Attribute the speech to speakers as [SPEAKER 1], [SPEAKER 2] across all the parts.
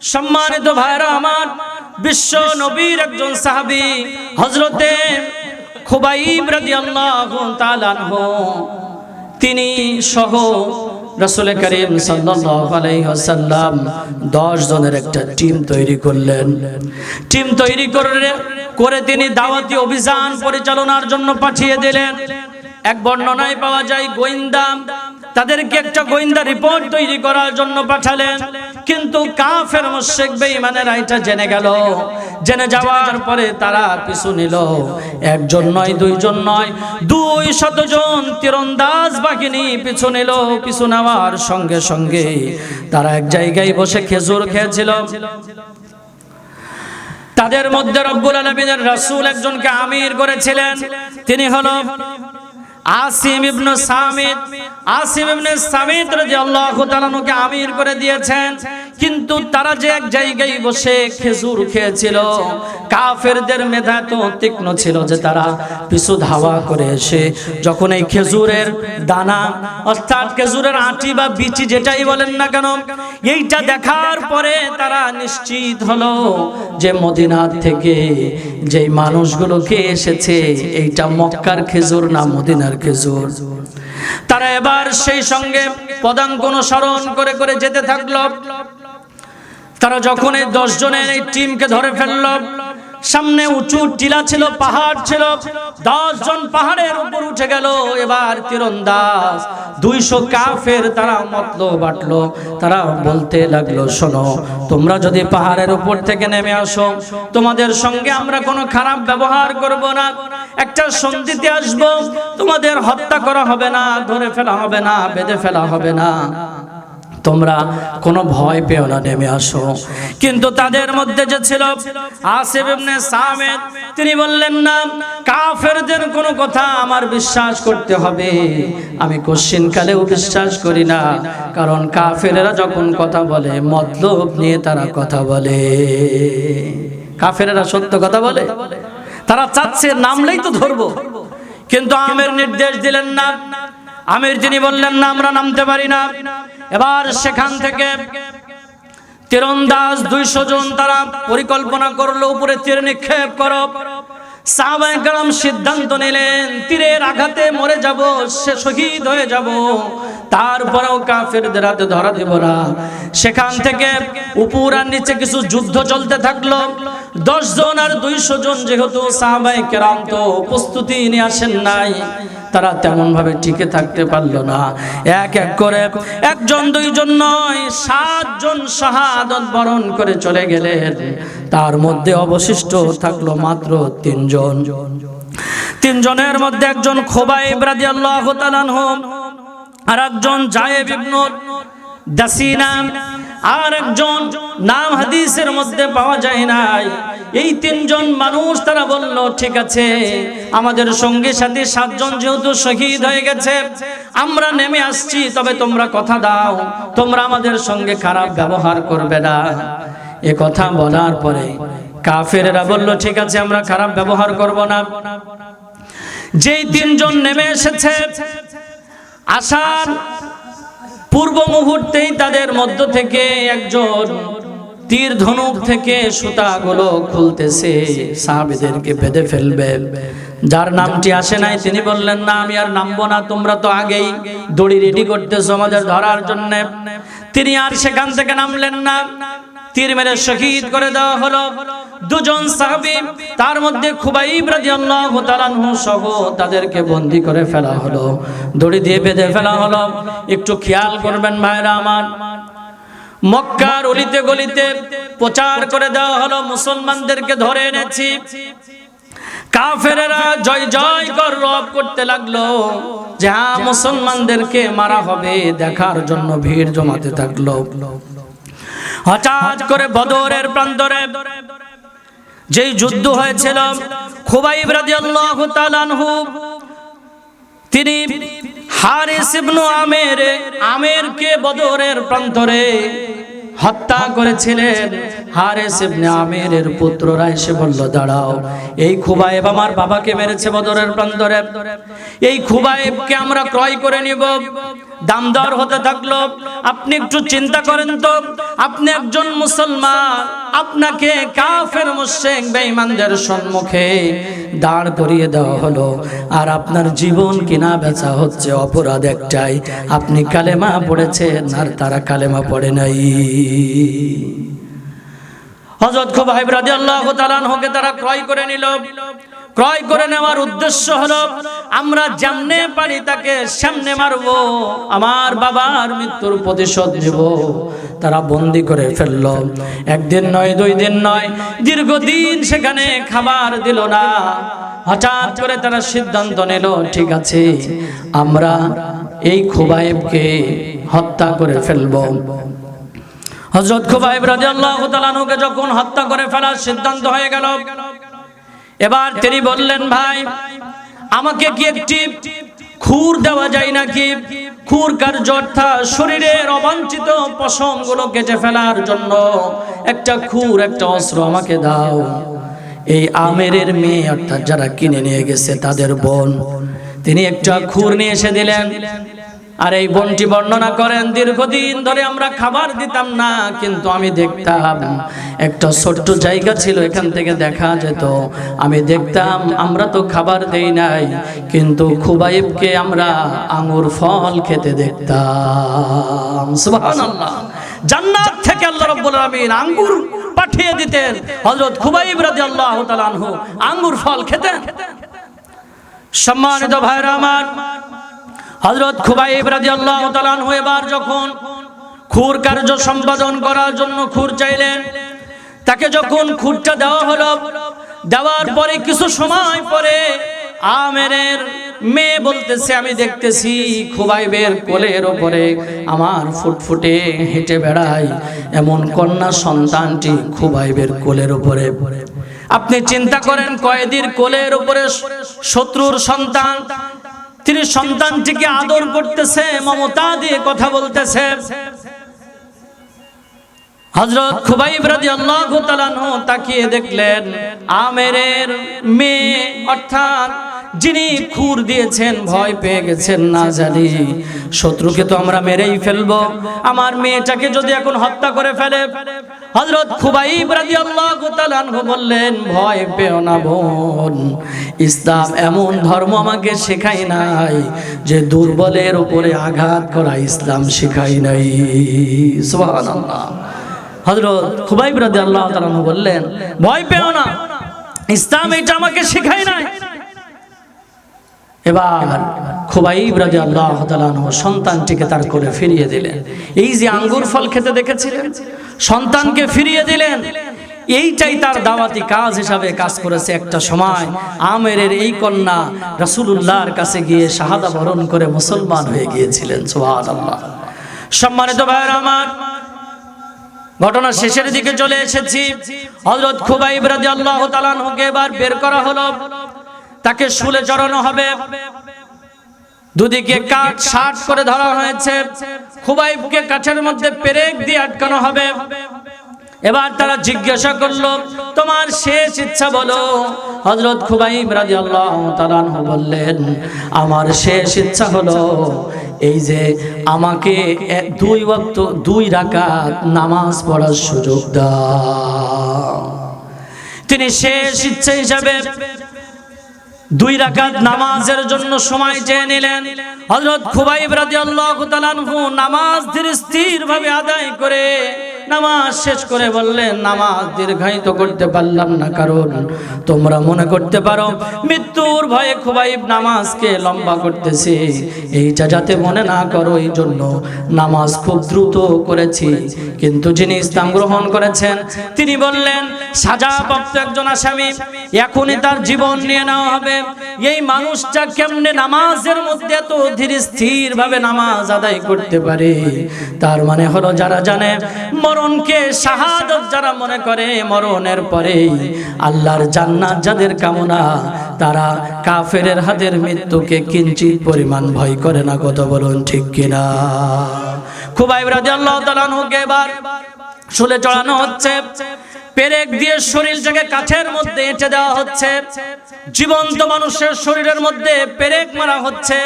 [SPEAKER 1] সম্মানিত ভাইরা আমার বিশ্ব নবীর একজন সাহাবি হজরতে খুবাইব রাদিয়াল্লাহু তাআলা তিনি সহ রাসূল করিম ওয়াসাল্লাম 10 জনের একটা টিম তৈরি করলেন। টিম তৈরি করে করে তিনি দাওয়াতি অভিযান পরিচালনার জন্য পাঠিয়ে দিলেন। এক বর্ণনায় পাওয়া যায়, গোয়েন্দা তাদেরকে একটা গোয়েন্দা রিপোর্ট তৈরি করার জন্য পাঠালেন। কিন্তু কাফের মুশরিক বেঈমানেরা এটা জেনে গেল। জেনে যাওয়ার পরে তারা পিছু নিল। একজন নয়, দুইজন নয়, দুই শতজন তীরন্দাজ বাহিনী পিছু নিল, পিছু নেওয়ার সঙ্গে সঙ্গে তারা এক জায়গায় বসে খেজুর খেয়েছিল। তাদের মধ্যে রব্বুল আলমিনের রাসূল একজনকে আমির করেছিলেন। তিনি হলো আসিম ইবনে সামিদ। আসিম ইবনে সামিদ রাদিয়াল্লাহু তাআলাকে আমির করে দিয়েছেন। কিন্তু তারা যে এক জায়গায় বসে খেজুর খেয়েছিল, কাফেরদের মেধা তো তীক্ষ্ণ ছিল যে তারা পিছু ধাওয়া করে এসে যখন এই খেজুরের দানা, অর্থাৎ খেজুরের আঁটি বা বিচি যেটাই বলেন না কেন, এইটা দেখার পরে তারা নিশ্চিত হলো যে মদিনার থেকে যেই মানুষগুলোকে এসেছে, এইটা মক্কার খেজুর না মদিনার খেজুর তারা এবার সেই সঙ্গে পদাঙ্ক অনুসরণ করে করে যেতে থাকল। তারা যখন এই দশ জনের এই টিমকে ধরে ফেলল, সামনে উঁচু টিলা ছিল, পাহাড় ছিল দশ জন পাহাড়ের উপর উঠে গেল। এবার তীরন্দাজ, দুইশো কাফের তারা মতলো বাটলো তারা বলতে লাগল, শোনো, তোমরা যদি পাহাড়ের উপর থেকে নেমে আসো, তোমাদের সঙ্গে আমরা কোনো খারাপ ব্যবহার করব না। একটা সন্ধিতে আসব, তোমাদের হত্যা করা হবে না, ধরে ফেলা হবে না, বেঁধে ফেলা হবে না। তোমরা কোনো ভয় পেও না, নেমে আসো। কিন্তু তাদের মধ্যে যে ছিল আসিফ ইবনে তিনি বললেন, না, কাফেরদের কোনো কথা আমার বিশ্বাস করতে হবে। আমি কোশ্চিন কালেও বিশ্বাস করি না। কারণ কাফেরেরা যখন কথা বলে, মতলব নিয়ে তারা কথা বলে। কাফেরেরা সত্য কথা বলে? তারা চাচ্ছে নামলেই তো ধরবো। কিন্তু আমের নির্দেশ দিলেন না। আমির যিনি বললেন না আমরা নামতে পারি না। এবার সেখান থেকে তীরন্দাজ দুইশো জন তারা পরিকল্পনা করল উপরে তীর নিক্ষেপ করো। সাহাবাহাম সিদ্ধান্ত নিলেন, তীরের আঘাতে মরে যাব, সে শহীদ হয়ে যাব। তারপরেও কাফেরদের হাতে ধরা দেব না। সেখান থেকে উপর আর নিচে কিছু যুদ্ধ চলতে থাকল। দশ জন আর দুইশো জন যেহেতু সাহাবাই কেরাম তো প্রস্তুতি নিয়ে আসেন নাই, তারা তেমন ভাবে টিকে থাকতে পারল না। এক এক করে একজন, দুইজন নয়, সাতজন শাহাদত বরণ করে চলে গেলেন। তার মধ্যে অবশিষ্ট থাকল মাত্র তিনজন। তিনজনের মধ্যে একজন খোবাইব রাদিয়াল্লাহু তাআলা আর একজন জায়েব ইবনুল দাসিনা আর একজন নাম হাদিসের মধ্যে পাওয়া যায় নাই। এই তিনজন মানুষ তারা বলল, ঠিক আছে, আমাদের সঙ্গে সাথে সাতজন যেহেতু শহীদ হয়ে গেছে, আমরা নেমে আসছি, তবে তোমরা কথা দাও, তোমরা আমাদের সঙ্গে খারাপ ব্যবহার করবে না। এ কথা বলার পরে কাফেরেরা বলল, ঠিক আছে, আমরা খারাপ ব্যবহার করব না। যেই তিনজন নেমে এসেছে, আসার পূর্ব মুহূর্তেই তাদের মধ্য থেকে একজন তীর ধনুক থেকে সুতাগুলো খুলতেছে, সাহাবিদেরকে বেঁধে ফেলবে। যার নামটি আসে নাই, তিনি বললেন, না, আমি আর নামবো না, তোমরা তো আগেই দড়ি রেডি করতেছো আমাদের ধরার জন্য। তিনি আর সেখান থেকে নামলেন না। তীর মেরে শহীদ করে দেওয়া হলো। দুজন সাহাবী, তার মধ্যে খুবাইব রাদিয়াল্লাহু তাআলা সহ তাদেরকে বন্দি করে ফেলা হলো। দড়ি দিয়ে বেঁধে ফেলা হলো। একটু খেয়াল করবেন ভাইরা আমার। মক্কার অলিতে গলিতে প্রচার করে দেওয়া হলো, মুসলমানদেরকে ধরে এনেছি। কাফেরেরা জয় জয় কর রব করতে লাগল। যে হ্যাঁ মুসলমানদেরকে মারা হবে, দেখার জন্য ভিড় জমাতে থাকল। হঠাৎ করে বদরের প্রান্তরে যেই যুদ্ধ হয়েছিল, খুবাইব রাদিয়াল্লাহু তাআলা আনহু, তিনি হারিস ইবনু আমের, আমেরকে বদরের প্রান্তরে হত্যা করেছিলেন। হারেস ইবনে আমেরের পুত্ররা এসে বলল, দাঁড়াও, এই খুবাইব আমার বাবাকে মেরেছে বদরের প্রান্তরে। এই খুবাইবকে আমরা ক্রয় করে নিব। দাম দর হতে থাকল। আপনি একটু চিন্তা করেন তো, আপনি একজন মুসলমান, আপনাকে কাফের মুশরিক বেঈমানদের সম্মুখে দাঁড় করিয়ে দেওয়া হলো। আর আপনার জীবন কিনা বেচা হচ্ছে অপরাধ একটাই। আপনি কালেমা পড়েছেন আর তারা কালেমা পড়ে নাই। হজরত খুবাইব রাদিয়াল্লাহু তাআলা আনহুকে তারা ক্রয় করে নিল। ক্রয় করে নেওয়ার উদ্দেশ্য হলো, আমরা জানতে পারি তাকে সামনে মারব, আমার বাবার মৃত্যুর প্রতিশোধ নেব। তারা বন্দি করে ফেলল। একদিন নয়, দুই দিন নয়, দীর্ঘদিন সেখানে খাবার দিল না। হঠাৎ করে তারা সিদ্ধান্ত নিল, ঠিক আছে, আমরা এই খুবাইবকে হত্যা করে ফেলব। হজরত খুবাইব রাদিয়াল্লাহু তাআলাকে যখন হত্যা করে ফেলার সিদ্ধান্ত হয়ে গেল এবার তিনি বললেন, ভাই, আমাকে কি একটি খুর দেওয়া যায় নাকি? খুর কার্য অর্থাৎ শরীরের অবাঞ্ছিত পশমগুলো কেটে ফেলার জন্য একটা খুর, একটা অস্ত্র আমাকে দাও। এই আমেরের মেয়ে অর্থাৎ যারা কিনে নিয়ে গেছে তাদের বোন, তিনি একটা খুর নিয়ে এসে দিলেন। আর এই বনটি বর্ণনা করেন, দীর্ঘদিন ধরে আমরা খাবার দিতাম না, কিন্তু আমি দেখতাম একটা ছোট্ট জায়গা ছিল, এখান থেকে দেখা যেত। আমি দেখতাম, আমরা তো খাবার দেই নাই, কিন্তু খুবাইবকে আমরা আঙুর ফল খেতে দেখতাম। সুবহানাল্লাহ। জান্নাত থেকে আল্লাহ রাব্বুল আলামিন আঙ্গুর পাঠিয়ে দিতেন, হযরত খুবাইব রাদিয়াল্লাহু তাআলা আনহু আঙ্গুর ফল খেতেন। সম্মানিত ভাইরা আমার হজরত খুবাইব রাদিয়াল্লাহু তাআলা আনহু এবার যখন খুর কার্য সম্পাদন করার জন্য খুর চাইলেন, তাকে যখন খুরটা দেওয়া হলো, দেওয়ার পরে কিছু সময় পরে আমেরের মেয়ে বলতেছে, আমি দেখতেছি খুবাইবের কোলের ওপরে আমার ফুটফুটে হেঁটে বেড়াই এমন কন্যা সন্তানটি খুবাইবের কোলের ওপরে। আপনি চিন্তা করেন, কয়েদির কোলের উপরে শত্রুর সন্তান তিনি সন্তানটিকে আদর করতেছে, মমতা দিয়ে কথা বলতেছে। হজরত খুবাইব রাদিয়াল্লাহু আল্লাহ তাকিয়ে দেখলেন, আমেরের মেয়ে, অর্থাৎ যিনি খুর দিয়েছেন, ভয় পেয়ে গেছেন না জানি। শত্রুকে তো আমরা মেরেই ফেলব। আমার মেয়েটাকে যদি এখন হত্যা করে ফেলে, হযরত খুবাইব রাদিয়াল্লাহু তাআলা বললেন, ভয় পেও না বোন, ইসলাম এমন ধর্ম আমাকে শেখাই নাই যে দুর্বলের উপরে আঘাত করা ইসলাম শেখাই নাই। সুবহানাল্লাহ। হযরত খুবাইব রাদিয়াল্লাহু তাআলা বললেন, ভয় পেও না, ইসলাম এটা আমাকে শেখাই নাই। এবার খুবাইব রাজি আল্লাহ সন্তানটিকে তার করে ফিরিয়ে দিলেন। এই যে আঙ্গুর ফল খেতে দেখেছিলেন? সন্তানকে ফিরিয়ে দিলেন। এইটাই তার দাওয়াতি কাজ হিসাবে কাজ করেছে একটা সময় আমেরের এই কন্যা রাসূলুল্লাহর কাছে গিয়ে শাহাদা বরণ করে মুসলমান হয়ে গিয়েছিলেন, সুবহানাল্লাহ। সম্মানিত ভাইয়ের আমার, ঘটনা শেষের দিকে চলে এসেছি। হযরত খুবাইব রাদিয়াল্লাহু তাআলা আনহুকে এবার বের করা হলো। তাকে শুলে চড়ানো হবে। দুদিকে কাঠ শার্ট করে ধরা হয়েছে। খুবাইবকে কাঠের মধ্যে পেরেক দিয়ে আটকানো হবে। এবার তারা জিজ্ঞাসা করল, তোমার শেষ ইচ্ছা বলো। হজরত খুবাইব তাআলা আনহু বললেন, আমার শেষ ইচ্ছা হলো এই যে আমাকে দুই ওয়াক্ত, দুই রাকাত নামাজ পড়ার সুযোগ দাও। তিনি শেষ ইচ্ছা হিসাবে দুই রাকাত নামাজের জন্য সময় চেয়ে নিলেন। হযরত খুবাইব তাআলা আনহু নামাজ ধীর স্থির ভাবে আদায় করে নামাজ শেষ করে বললেন নামাজ দীর্ঘায়িত করতে পারলাম না, কারণ তোমরা মনে করতে পারো, মৃত্যুর ভয়ে খুবাইব নামাজকে লম্বা করতেছে। এইটা যাতে মনে না করো, এই জন্য নামাজ খুব দ্রুত করেছি। কিন্তু যিনি ইসলাম গ্রহণ করেছেন, তিনি বললেন সাজাপ্রাপ্ত একজন আসামি, এখনই তার জীবন নিয়ে নেওয়া হবে। এই মানুষটা কেমনে নামাজের মধ্যে এত ধীর স্থির ভাবে নামাজ আদায় করতে পারে? তার মানে হলো, যারা জানে মরণকে শাহাদত যারা মনে করে মরণের পরে আল্লাহর জান্নাত যাদের কামনা, তারা কাফেরের হাতের মৃত্যুকে কিঞ্চিত পরিমাণ ভয় করে না কত বলুন ঠিক কিনা? খুবাইব রাজি আল্লাহ আনহুকে এবার শুলে চড়ানো হচ্ছে। পেরেক দিয়ে শরীরটাকে কাঠের মধ্যে এঁটে দেওয়া হচ্ছে। জীবন্ত মানুষের শরীরের মধ্যে পেরেক মারা হচ্ছে।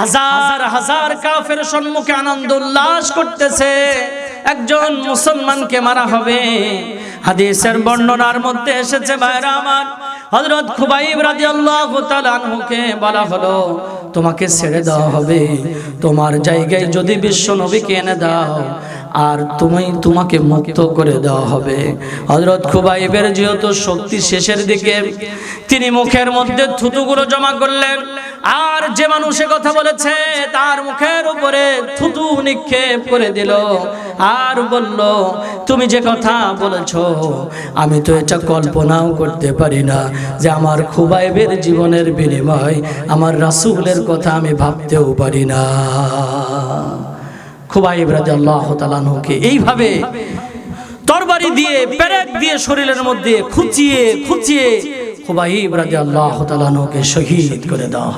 [SPEAKER 1] হাজার হাজার কাফের সম্মুখে আনন্দ উল্লাস করতেছে। একজন মুসলমানকে মারা হবে। হাদিসের বর্ণনার মধ্যে এসেছে ভাইরা আমার। হযরত খুবাইব রাদিয়াল্লাহু তাআলা আনহুকে বলা হলো, তোমাকে ছেড়ে দেওয়া হবে। তোমার জায়গায় যদি বিশ্ব নবীকে এনে দাও, আর তুমি তোমাকে মুক্ত করে দেওয়া হবে। হযরত খুবাইবের যেহেতু শক্তি শেষের দিকে, তিনি মুখের মধ্যে থুতুগুলো জমা করলেন। আর যে মানুষে কথা বলেছে, তার মুখের উপরে থুতু নিক্ষেপ করে দিল। আর বলল, তুমি যে কথা বলেছ, আমি তো এটা কল্পনাও করতে পারি না যে আমার খুবাইবের জীবনের বিনিময় আমার রাসূলের কথা আমি ভাবতেও পারি না। খুবাইব রাদিয়াল্লাহু তাআলাকে এইভাবে তরবারি দিয়ে, পেরেক দিয়ে শরীরের মধ্যে খুচিয়ে খুচিয়ে খুবাইব রাদিয়াল্লাহু তাআলাকে শহীদ করে দেওয়া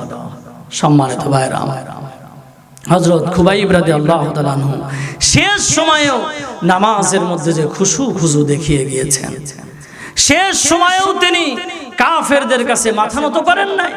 [SPEAKER 1] সম্মানিত ভাইরা আমার। হজরত খুবাইব রাদি আল্লাহ তালানহু শেষ সময়েও নামাজের মধ্যে যে খুশু খুশু দেখিয়ে গিয়েছেন। শেষ সময়েও তিনি কাফেরদের কাছে মাথা নত করেন নাই।